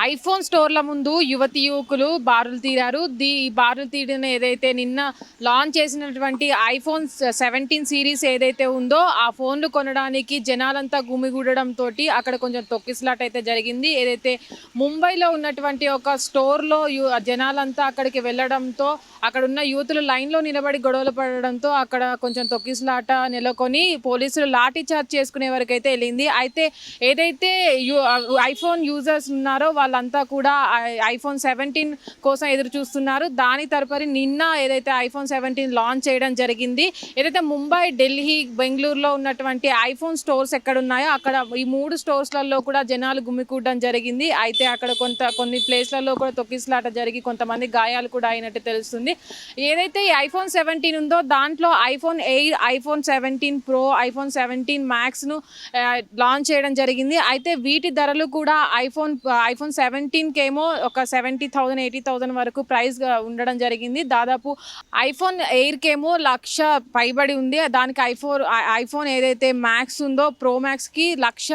IPhone స్టోర్ల ముందు యువతి యువకులు బారులు తీరారు. దీ బారులు తీరిన ఏదైతే నిన్న లాంచ్ చేసినటువంటి ఐఫోన్ సెవెంటీన్ సిరీస్ ఏదైతే ఉందో ఆ ఫోన్లు కొనడానికి జనాలంతా గుమిగూడడంతో అక్కడ కొంచెం తొక్కిసలాట అయితే జరిగింది. ఏదైతే ముంబైలో ఉన్నటువంటి ఒక స్టోర్లో యు- జనాలంతా అక్కడికి వెళ్ళడంతో అక్కడ ఉన్న యూతులు లైన్లో నిలబడి గొడవలు పడడంతో అక్కడ కొంచెం తొక్కిసలాట నెలకొని పోలీసులు లాఠీ చార్జ్ చేసుకునే వరకు అయితే వెళ్ళింది. అయితే ఏదైతే యు- ఐఫోన్ యూజర్స్ ఉన్నారో వాళ్ళంతా కూడా ఐఫోన్ సెవెంటీన్ కోసం ఎదురు చూస్తున్నారు. దాని తరపరి నిన్న ఏదైతే ఐఫోన్ సెవెంటీన్ లాంచ్ చేయడం జరిగింది ఏదైతే ముంబై ఢిల్లీ బెంగళూరులో ఉన్నటువంటి ఐఫోన్ స్టోర్స్ ఎక్కడ ఉన్నాయో అక్కడ ఈ మూడు స్టోర్స్లలో కూడా జనాలు గుమ్మికూడడం జరిగింది. అయితే అక్కడ కొంత కొన్ని ప్లేస్లలో కూడా తొక్కిసలాట జరిగి కొంతమంది గాయాలు కూడా అయినట్టు తెలుస్తుంది. ఏదైతే ఈ ఐఫోన్ సెవెంటీన్ ఉందో దాంట్లో iPhone air iPhone seventeen pro iPhone seventeen మ్యాక్స్ను launch చేయడం జరిగింది. అయితే వీటి ధరలు కూడా ఐఫోన్ ఐఫోన్ సెవెంటీన్కి ఏమో ఒక సెవెంటీ థౌసండ్ ఎయిటీ థౌసండ్ వరకు ప్రైస్ ఉండడం జరిగింది. దాదాపు ఐఫోన్ ఎయిర్కి ఏమో లక్ష పైబడి ఉంది. దానికి ఐఫోన్ ఐఫోన్ ఏదైతే మ్యాక్స్ ఉందో ప్రో మ్యాక్స్కి లక్ష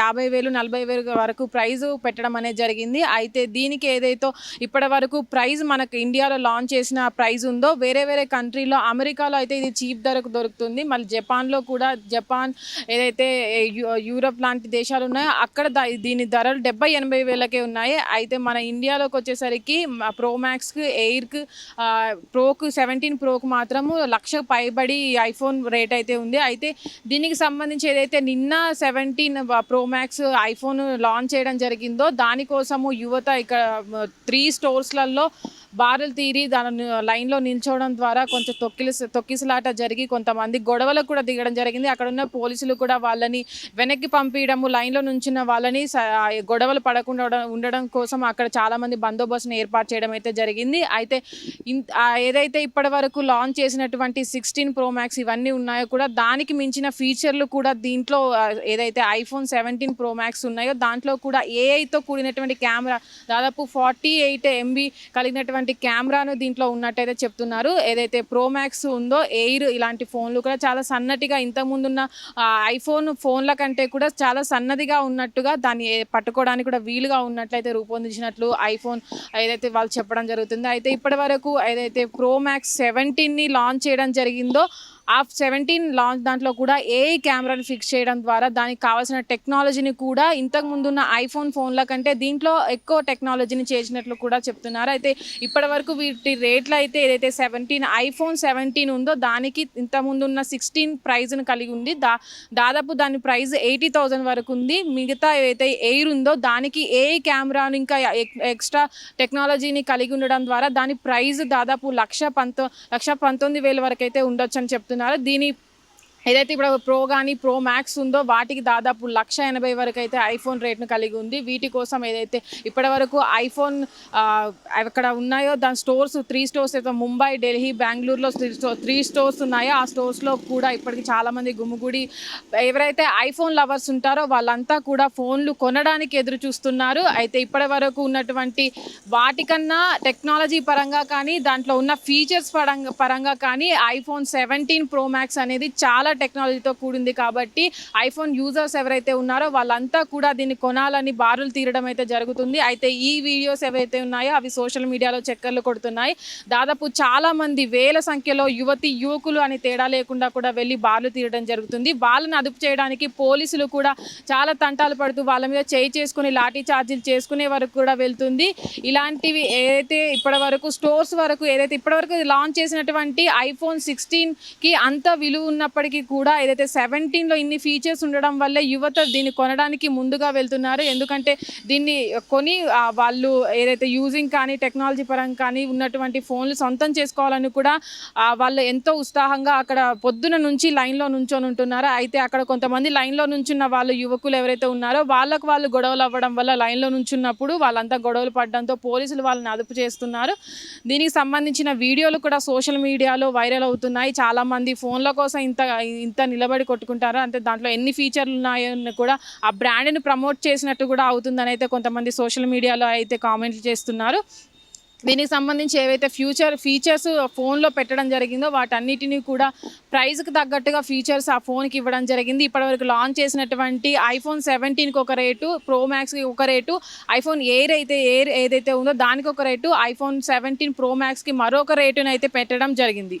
యాభై వేలు నలభై వేలు వరకు ప్రైజ్ పెట్టడం అనేది జరిగింది. అయితే దీనికి ఏదైతే ఇప్పటి వరకు ప్రైజ్ మనకు ఇండియాలో లాంచ్ చేసిన ప్రైజ్ ఉందో వేరే వేరే కంట్రీలో అమెరికాలో అయితే ఇది చీప్ ధరకు దొరుకుతుంది. మళ్ళీ జపాన్లో కూడా జపాన్ ఏదైతే యూరప్ లాంటి దేశాలు ఉన్నాయో అక్కడ దీని ధరలు డెబ్బై ఎనభై వేలకే ఉన్నాయి. అయితే మన ఇండియాలోకి వచ్చేసరికి ప్రో మ్యాక్స్కి ఎయిర్కి ప్రోకు సెవెంటీన్ ప్రోకు మాత్రము లక్ష పైబడి ఐఫోన్ రేట్ అయితే ఉంది. అయితే దీనికి సంబంధించి ఏదైతే నిన్న seventeen pro max iPhone launch చేయడం జరిగిందో దానికోసము యువత ఇక్కడ త్రీ స్టోర్స్లలో బారులు తీరి దాని లైన్లో నిల్చోవడం ద్వారా కొంచెం తొక్కిలి తొక్కిసలాట జరిగి కొంతమంది గొడవలకు కూడా దిగడం జరిగింది. అక్కడ ఉన్న పోలీసులు కూడా వాళ్ళని వెనక్కి పంపించడము లైన్లో నుంచిన వాళ్ళని స- గొడవలు పడకుండా ఉండడం- కోసం అక్కడ చాలామంది బందోబస్తును ఏర్పాటు చేయడం అయితే జరిగింది. అయితే ఇన్- ఏదైతే ఇప్పటి వరకు లాంచ్ చేసినటువంటి సిక్స్టీన్ ప్రో మ్యాక్స్ ఇవన్నీ ఉన్నాయో కూడా దానికి మించిన ఫీచర్లు కూడా దీంట్లో ఏదైతే ఐఫోన్ సెవెంటీన్ ప్రో మ్యాక్స్ ఉన్నాయో దాంట్లో కూడా ఏఐతో కూడినటువంటి కెమెరా దాదాపు ఫార్టీ ఎయిట్ ఎంబీ కలిగినటువంటి కెమెరాను దీంట్లో ఉన్నట్టయితే చెప్తున్నారు. ఏదైతే ప్రోమాక్స్ ఉందో ఎయిర్ ఇలాంటి ఫోన్లు కూడా చాలా సన్నటిగా ఇంతకుముందున్న ముందున్న ఐఫోన్ ఫోన్ల కంటే కూడా చాలా సన్నదిగా ఉన్నట్టుగా దాన్ని పట్టుకోవడానికి కూడా వీలుగా ఉన్నట్లయితే రూపొందించినట్లు ఐఫోన్ ఏదైతే వాళ్ళు చెప్పడం జరుగుతుందో. అయితే ఇప్పటి వరకు ఏదైతే ప్రోమాక్స్ సెవెంటీన్ని లాంచ్ చేయడం జరిగిందో ఆ సెవెంటీన్ లాంచ్ దాంట్లో కూడా ఏఐ కెమెరాని ఫిక్స్ చేయడం ద్వారా దానికి కావాల్సిన టెక్నాలజీని కూడా ఇంతకు ముందున్న ఐఫోన్ ఫోన్ల కంటే దీంట్లో ఎక్కువ టెక్నాలజీని చేసినట్లు కూడా చెప్తున్నారు. అయితే ఇప్పటి వరకు వీటి రేట్లు అయితే ఏదైతే సెవెంటీన్ ఐఫోన్ సెవెంటీన్ ఉందో దానికి ఇంత ముందున్న సిక్స్టీన్ ప్రైజ్ను కలిగి ఉంది. దా దాదాపు దాని ప్రైస్ ఎయిటీ థౌజండ్ వరకు ఉంది. మిగతా ఏదైతే ఎయిర్ ఉందో దానికి ఏ కెమెరాను ఇంకా ఎక్స్ట్రా టెక్నాలజీని కలిగి ఉండడం ద్వారా దాని ప్రైస్ దాదాపు లక్ష పంతో లక్ష పంతొమ్మిది వేల వరకు అయితే ఉండొచ్చు అని చెప్తున్నారు. దీని ఏదైతే ఇప్పుడు ప్రో కానీ ప్రో మ్యాక్స్ ఉందో వాటికి దాదాపు లక్ష ఎనభై వరకు అయితే ఐఫోన్ రేట్ను కలిగి ఉంది. వీటి కోసం ఏదైతే ఇప్పటి వరకు ఐఫోన్ అక్కడ ఉన్నాయో దాని స్టోర్స్ త్రీ స్టోర్స్ అయితే ముంబై ఢిల్లీ బెంగళూరులో త్రీ స్టోర్స్ ఉన్నాయో ఆ స్టోర్స్లో కూడా ఇప్పటికి చాలామంది గుమిగుడి ఎవరైతే ఐఫోన్ లవర్స్ ఉంటారో వాళ్ళంతా కూడా ఫోన్లు కొనడానికి ఎదురు చూస్తున్నారు. అయితే ఇప్పటి వరకు ఉన్నటువంటి వాటికన్నా టెక్నాలజీ పరంగా కానీ దాంట్లో ఉన్న ఫీచర్స్ పరంగా పరంగా కానీ ఐఫోన్ సెవెంటీన్ ప్రో మ్యాక్స్ అనేది చాలా టెక్నాలజీతో కూడింది కాబట్టి ఐఫోన్ యూజర్స్ ఎవరైతే ఉన్నారో వాళ్ళంతా కూడా దీన్ని కొనాలని బారులు తీరడం అయితే జరుగుతుంది. అయితే ఈ వీడియోస్ ఏవైతే ఉన్నాయో అవి సోషల్ మీడియాలో చక్కర్లు కొడుతున్నాయి. దాదాపు చాలా మంది వేల సంఖ్యలో యువతి యువకులు అని తేడా లేకుండా కూడా వెళ్ళి బార్లు తీరడం జరుగుతుంది. వాళ్ళని అదుపు చేయడానికి పోలీసులు కూడా చాలా తంటాలు పడుతూ వాళ్ళ మీద చేయి చేసుకుని లాఠీ చార్జీలు చేసుకునే వరకు కూడా వెళ్తుంది. ఇలాంటివి ఏదైతే ఇప్పటి వరకు స్టోర్స్ వరకు ఏదైతే ఇప్పటి వరకు లాంచ్ చేసినటువంటి ఐఫోన్ సిక్స్టీన్కి అంత విలువ ఉన్నప్పటికీ కూడా ఏదైతే సెవెంటీన్లో ఇన్ని ఫీచర్స్ ఉండడం వల్ల యువత దీన్ని కొనడానికి ముందుగా వెళ్తున్నారు. ఎందుకంటే దీన్ని కొని వాళ్ళు ఏదైతే యూజింగ్ కానీ టెక్నాలజీ పరంగా కానీ ఉన్నటువంటి ఫోన్లు సొంతం చేసుకోవాలని కూడా వాళ్ళు ఎంతో ఉత్సాహంగా అక్కడ పొద్దున నుంచి లైన్లో నుంచొని ఉంటున్నారు. అయితే అక్కడ కొంతమంది లైన్లో నుంచున్న వాళ్ళు యువకులు ఎవరైతే ఉన్నారో వాళ్ళకు వాళ్ళు గొడవలు అవ్వడం వల్ల లైన్లో నుంచున్నప్పుడు వాళ్ళంతా గొడవలు పడడంతో పోలీసులు వాళ్ళని అదుపు చేస్తున్నారు. దీనికి సంబంధించిన వీడియోలు కూడా సోషల్ మీడియాలో వైరల్ అవుతున్నాయి. చాలామంది ఫోన్ల కోసం ఇంత ఇంత నిలబడి కొట్టుకుంటారో అంటే దాంట్లో ఎన్ని ఫీచర్లు ఉన్నాయో కూడా ఆ బ్రాండ్ని ప్రమోట్ చేసినట్టు కూడా అవుతుందని అయితే కొంతమంది సోషల్ మీడియాలో అయితే కామెంట్లు చేస్తున్నారు. దీనికి సంబంధించి ఏవైతే ఫ్యూచర్ ఫీచర్స్ ఫోన్లో పెట్టడం జరిగిందో వాటన్నిటిని కూడా ప్రైస్కి తగ్గట్టుగా ఫీచర్స్ ఆ ఫోన్కి ఇవ్వడం జరిగింది. ఇప్పటివరకు లాంచ్ చేసినటువంటి ఐఫోన్ సెవెంటీన్కి ఒక రేటు ప్రో మ్యాక్స్కి ఒక రేటు ఐఫోన్ ఎయిర్ అయితే ఎయిర్ ఏదైతే ఉందో దానికి ఒక రేటు ఐఫోన్ సెవెంటీన్ ప్రో మ్యాక్స్కి మరొక రేటునైతే పెట్టడం జరిగింది.